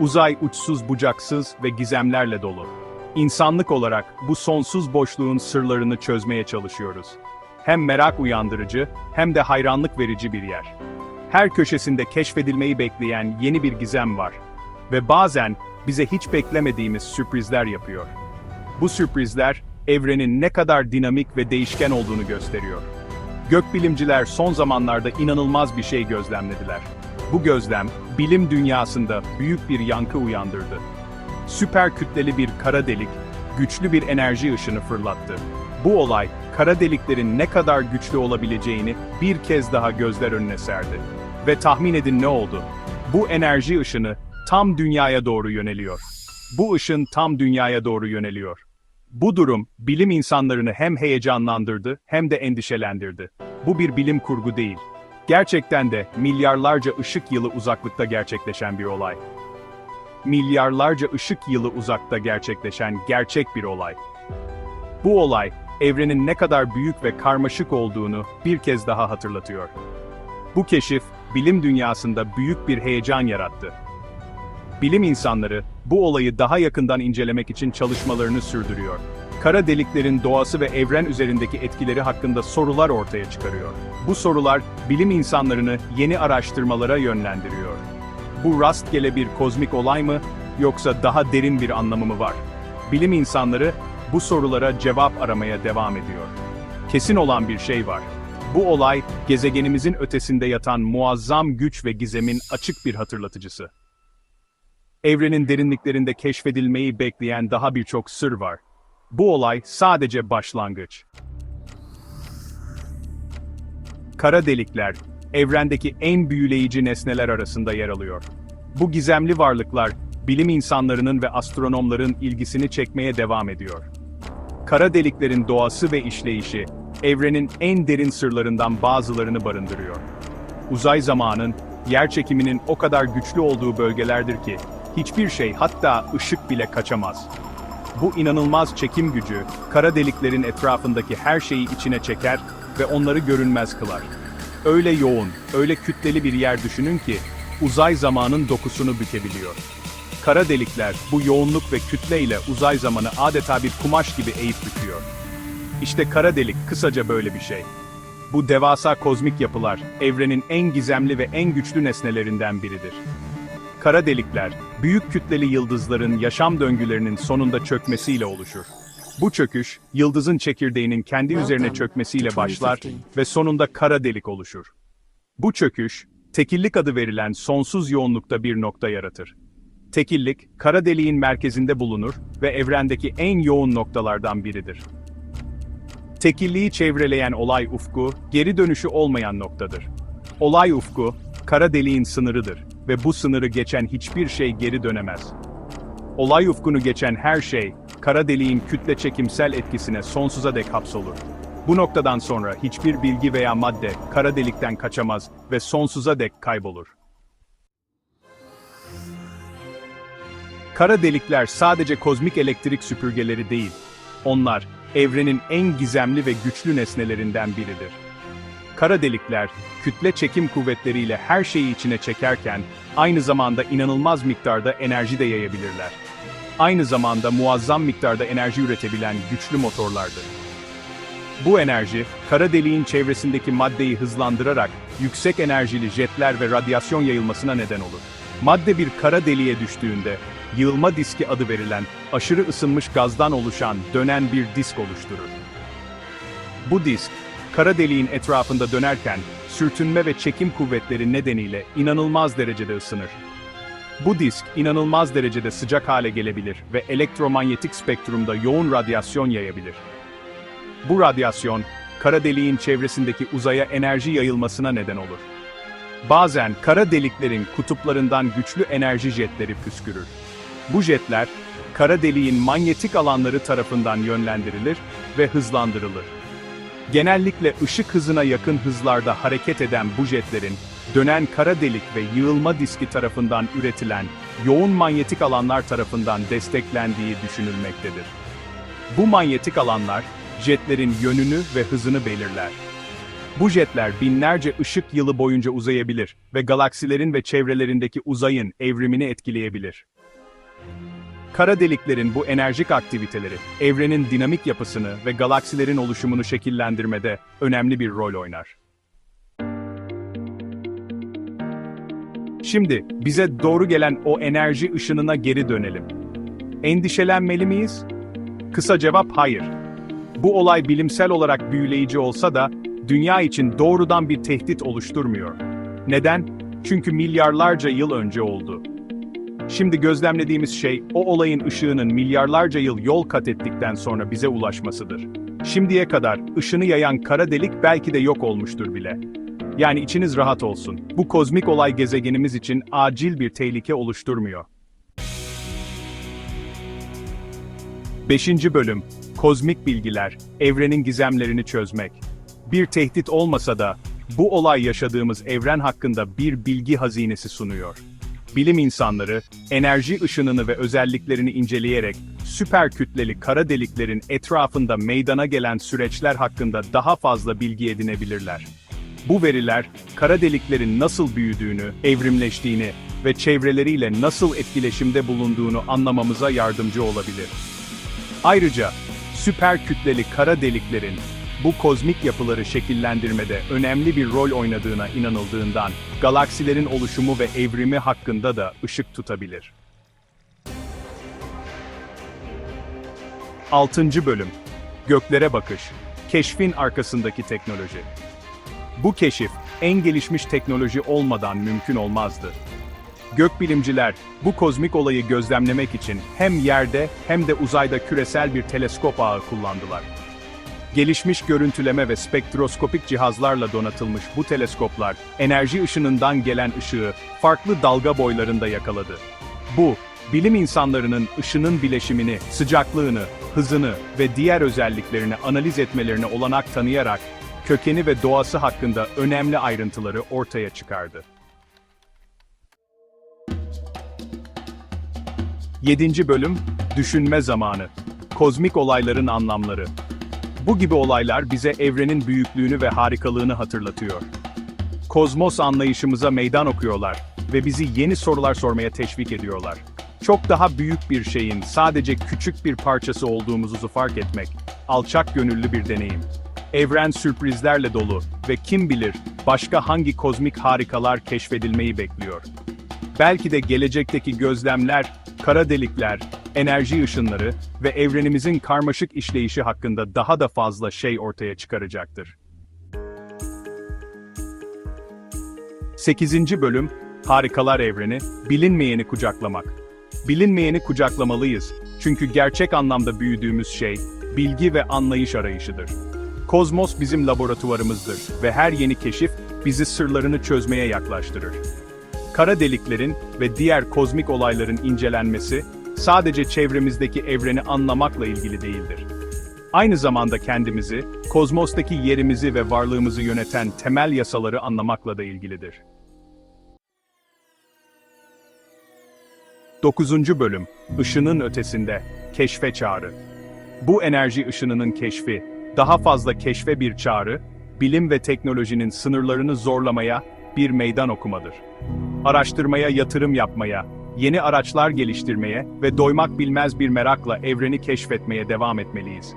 Uzay uçsuz bucaksız ve gizemlerle dolu. İnsanlık olarak bu sonsuz boşluğun sırlarını çözmeye çalışıyoruz. Hem merak uyandırıcı hem de hayranlık verici bir yer. Her köşesinde keşfedilmeyi bekleyen yeni bir gizem var. Ve bazen bize hiç beklemediğimiz sürprizler yapıyor. Bu sürprizler, evrenin ne kadar dinamik ve değişken olduğunu gösteriyor. Gökbilimciler son zamanlarda inanılmaz bir şey gözlemlediler. Bu gözlem, bilim dünyasında büyük bir yankı uyandırdı. Süper kütleli bir kara delik, güçlü bir enerji ışını fırlattı. Bu olay, kara deliklerin ne kadar güçlü olabileceğini bir kez daha gözler önüne serdi. Ve tahmin edin ne oldu? Bu enerji ışını tam dünyaya doğru yöneliyor. Bu ışın tam dünyaya doğru yöneliyor. Bu durum, bilim insanlarını hem heyecanlandırdı hem de endişelendirdi. Bu bir bilim kurgu değil. Gerçekten de milyarlarca ışık yılı uzaklıkta gerçekleşen bir olay. Milyarlarca ışık yılı uzakta gerçekleşen gerçek bir olay. Bu olay, evrenin ne kadar büyük ve karmaşık olduğunu bir kez daha hatırlatıyor. Bu keşif, bilim dünyasında büyük bir heyecan yarattı. Bilim insanları, bu olayı daha yakından incelemek için çalışmalarını sürdürüyor. Kara deliklerin doğası ve evren üzerindeki etkileri hakkında sorular ortaya çıkarıyor. Bu sorular, bilim insanlarını yeni araştırmalara yönlendiriyor. Bu rastgele bir kozmik olay mı, yoksa daha derin bir anlamı mı var? Bilim insanları, bu sorulara cevap aramaya devam ediyor. Kesin olan bir şey var. Bu olay, gezegenimizin ötesinde yatan muazzam güç ve gizemin açık bir hatırlatıcısı. Evrenin derinliklerinde keşfedilmeyi bekleyen daha birçok sır var. Bu olay sadece başlangıç. Kara delikler, evrendeki en büyüleyici nesneler arasında yer alıyor. Bu gizemli varlıklar, bilim insanlarının ve astronomların ilgisini çekmeye devam ediyor. Kara deliklerin doğası ve işleyişi, evrenin en derin sırlarından bazılarını barındırıyor. Uzay zamanın, yer çekiminin o kadar güçlü olduğu bölgelerdir ki, hiçbir şey hatta ışık bile kaçamaz. Bu inanılmaz çekim gücü, kara deliklerin etrafındaki her şeyi içine çeker ve onları görünmez kılar. Öyle yoğun, öyle kütleli bir yer düşünün ki, uzay zamanın dokusunu bükebiliyor. Kara delikler, bu yoğunluk ve kütleyle uzay zamanı adeta bir kumaş gibi eğip büküyor. İşte kara delik kısaca böyle bir şey. Bu devasa kozmik yapılar, evrenin en gizemli ve en güçlü nesnelerinden biridir. Kara delikler, büyük kütleli yıldızların yaşam döngülerinin sonunda çökmesiyle oluşur. Bu çöküş, yıldızın çekirdeğinin kendi üzerine çökmesiyle başlar ve sonunda kara delik oluşur. Bu çöküş, tekillik adı verilen sonsuz yoğunlukta bir nokta yaratır. Tekillik, kara deliğin merkezinde bulunur ve evrendeki en yoğun noktalardan biridir. Tekilliği çevreleyen olay ufku, geri dönüşü olmayan noktadır. Olay ufku, kara deliğin sınırıdır ve bu sınırı geçen hiçbir şey geri dönemez. Olay ufkunu geçen her şey, kara deliğin kütle çekimsel etkisine sonsuza dek hapsolur. Bu noktadan sonra hiçbir bilgi veya madde kara delikten kaçamaz ve sonsuza dek kaybolur. Kara delikler sadece kozmik elektrik süpürgeleri değil, onlar evrenin en gizemli ve güçlü nesnelerinden biridir. Kara delikler, kütle çekim kuvvetleriyle her şeyi içine çekerken, aynı zamanda inanılmaz miktarda enerji de yayabilirler. Aynı zamanda muazzam miktarda enerji üretebilen güçlü motorlardır. Bu enerji, kara deliğin çevresindeki maddeyi hızlandırarak yüksek enerjili jetler ve radyasyon yayılmasına neden olur. Madde bir kara deliğe düştüğünde, yığılma diski adı verilen, aşırı ısınmış gazdan oluşan dönen bir disk oluşturur. Bu disk, kara deliğin etrafında dönerken, sürtünme ve çekim kuvvetleri nedeniyle inanılmaz derecede ısınır. Bu disk, inanılmaz derecede sıcak hale gelebilir ve elektromanyetik spektrumda yoğun radyasyon yayabilir. Bu radyasyon, kara deliğin çevresindeki uzaya enerji yayılmasına neden olur. Bazen kara deliklerin kutuplarından güçlü enerji jetleri püskürür. Bu jetler, kara deliğin manyetik alanları tarafından yönlendirilir ve hızlandırılır. Genellikle ışık hızına yakın hızlarda hareket eden bu jetlerin, dönen kara delik ve yığılma diski tarafından üretilen yoğun manyetik alanlar tarafından desteklendiği düşünülmektedir. Bu manyetik alanlar, jetlerin yönünü ve hızını belirler. Bu jetler binlerce ışık yılı boyunca uzayabilir ve galaksilerin ve çevrelerindeki uzayın evrimini etkileyebilir. Kara deliklerin bu enerjik aktiviteleri, evrenin dinamik yapısını ve galaksilerin oluşumunu şekillendirmede önemli bir rol oynar. Şimdi bize doğru gelen o enerji ışınına geri dönelim. Endişelenmeli miyiz? Kısa cevap hayır. Bu olay bilimsel olarak büyüleyici olsa da dünya için doğrudan bir tehdit oluşturmuyor. Neden? Çünkü milyarlarca yıl önce oldu. Şimdi gözlemlediğimiz şey o olayın ışığının milyarlarca yıl yol kat ettikten sonra bize ulaşmasıdır. Şimdiye kadar ışını yayan kara delik belki de yok olmuştur bile. Yani içiniz rahat olsun. Bu kozmik olay gezegenimiz için acil bir tehlike oluşturmuyor. 5. Bölüm Kozmik Bilgiler, Evrenin Gizemlerini Çözmek. Bir tehdit olmasa da, bu olay yaşadığımız evren hakkında bir bilgi hazinesi sunuyor. Bilim insanları, enerji ışınını ve özelliklerini inceleyerek, süper kütleli kara deliklerin etrafında meydana gelen süreçler hakkında daha fazla bilgi edinebilirler. Bu veriler, kara deliklerin nasıl büyüdüğünü, evrimleştiğini ve çevreleriyle nasıl etkileşimde bulunduğunu anlamamıza yardımcı olabilir. Ayrıca, süper kütleli kara deliklerin bu kozmik yapıları şekillendirmede önemli bir rol oynadığına inanıldığından, galaksilerin oluşumu ve evrimi hakkında da ışık tutabilir. 6. Bölüm Göklere Bakış Keşfin arkasındaki teknoloji Bu keşif, en gelişmiş teknoloji olmadan mümkün olmazdı. Gökbilimciler, bu kozmik olayı gözlemlemek için hem yerde hem de uzayda küresel bir teleskop ağı kullandılar. Gelişmiş görüntüleme ve spektroskopik cihazlarla donatılmış bu teleskoplar, enerji ışınından gelen ışığı farklı dalga boylarında yakaladı. Bu, bilim insanlarının ışının bileşimini, sıcaklığını, hızını ve diğer özelliklerini analiz etmelerine olanak tanıyarak, kökeni ve doğası hakkında önemli ayrıntıları ortaya çıkardı. 7. Bölüm, Düşünme Zamanı. Kozmik olayların anlamları. Bu gibi olaylar bize evrenin büyüklüğünü ve harikalığını hatırlatıyor. Kozmos anlayışımıza meydan okuyorlar ve bizi yeni sorular sormaya teşvik ediyorlar. Çok daha büyük bir şeyin sadece küçük bir parçası olduğumuzu fark etmek, alçak gönüllü bir deneyim. Evren sürprizlerle dolu ve kim bilir başka hangi kozmik harikalar keşfedilmeyi bekliyor. Belki de gelecekteki gözlemler, kara delikler, enerji ışınları ve evrenimizin karmaşık işleyişi hakkında daha da fazla şey ortaya çıkaracaktır. 8. Bölüm Harikalar Evreni, bilinmeyeni kucaklamak. Bilinmeyeni kucaklamalıyız. Çünkü gerçek anlamda büyüdüğümüz şey, bilgi ve anlayış arayışıdır. Kozmos bizim laboratuvarımızdır ve her yeni keşif bizi sırlarını çözmeye yaklaştırır. Kara deliklerin ve diğer kozmik olayların incelenmesi, sadece çevremizdeki evreni anlamakla ilgili değildir. Aynı zamanda kendimizi, kozmostaki yerimizi ve varlığımızı yöneten temel yasaları anlamakla da ilgilidir. 9. Bölüm Işının Ötesinde Keşfe Çağrı Bu enerji ışınının keşfi, daha fazla keşfe bir çağrı, bilim ve teknolojinin sınırlarını zorlamaya bir meydan okumadır. Araştırmaya yatırım yapmaya, yeni araçlar geliştirmeye ve doymak bilmez bir merakla evreni keşfetmeye devam etmeliyiz.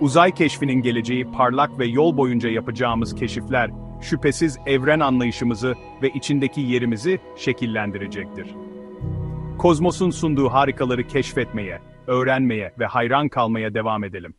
Uzay keşfinin geleceği parlak ve yol boyunca yapacağımız keşifler, şüphesiz evren anlayışımızı ve içindeki yerimizi şekillendirecektir. Kozmos'un sunduğu harikaları keşfetmeye, öğrenmeye ve hayran kalmaya devam edelim.